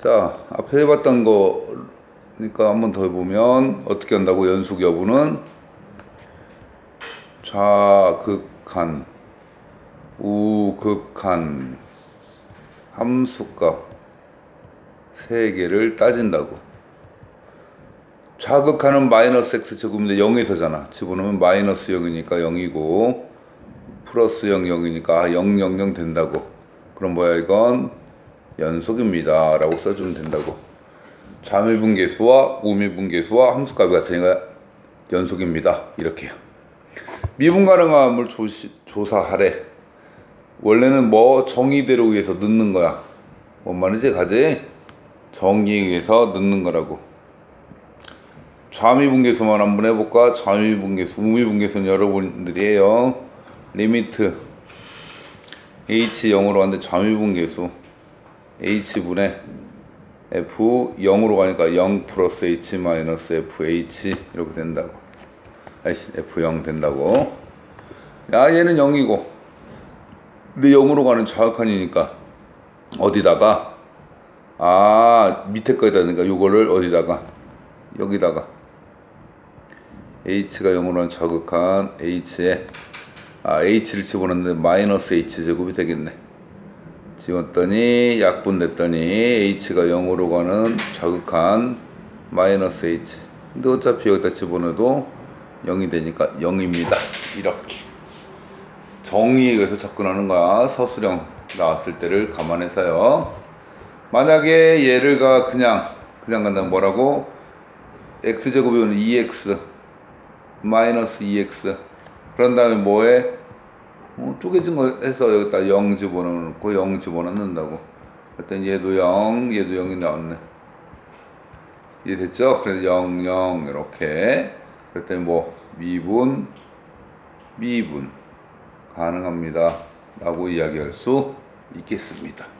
자, 앞에 해봤던 거니까 한번 더 해보면 어떻게 한다고 연속 여부는 좌극한, 우극한 함수값 세 개를 따진다고. 좌극하는 마이너스 x 제곱인데 0에서잖아. 집어넣으면 마이너스 0이니까 0이고 플러스 0, 0이니까 0, 0, 0 된다고. 그럼 뭐야 이건 연속입니다. 라고 써주면 된다고. 자미분계수와 우미분계수와 함수값이 같으니까 연속입니다. 이렇게요. 미분 가능함을 조시, 조사하래. 원래는 뭐 정의대로 의해서 넣는 거야. 뭔 말인지 가지? 정의에 의해서 넣는 거라고. 좌미분계수만 한번 해볼까? 좌미분계수, 우미분계수는 여러분들이 해요. 리미트 h 0으로 가는데 좌미분계수 h분의 f 0으로 가니까 0 플러스 h 마이너스 fh 이렇게 된다고. 아이씨 f0 된다고. 야 얘는 0이고. 근데 0으로 가는 좌극한이니까 어디다가? 아 밑에 거에다 니까 요거를 어디다가? 여기다가. H가 0으로 하는 좌극한 h에. 아 h를 집어넣는데 마이너스 h 제곱이 되겠네 집었더니 약분됐더니 h가 0으로 가는 좌극한 마이너스 h. 근데 어차피 여기다 집어넣어도 0이 되니까 0입니다. 이렇게. 정의에 의해서 접근하는 거야. 서술형 나왔을 때를 감안해서요. 만약에 얘를 가 그냥 그냥 간다면 뭐라고? X제곱이면 2x 마이너스 2x 그런 다음에 뭐해 어, 쪼개진 거 해서 여기다 0 집어넣고 0 집어넣는다고. 그랬더니 얘도 0 얘도 0이 나왔네. 이해됐죠? 그래서 0 0 이렇게. 그랬더니 뭐 미분 미분 가능합니다. 라고 이야기할 수 있겠습니다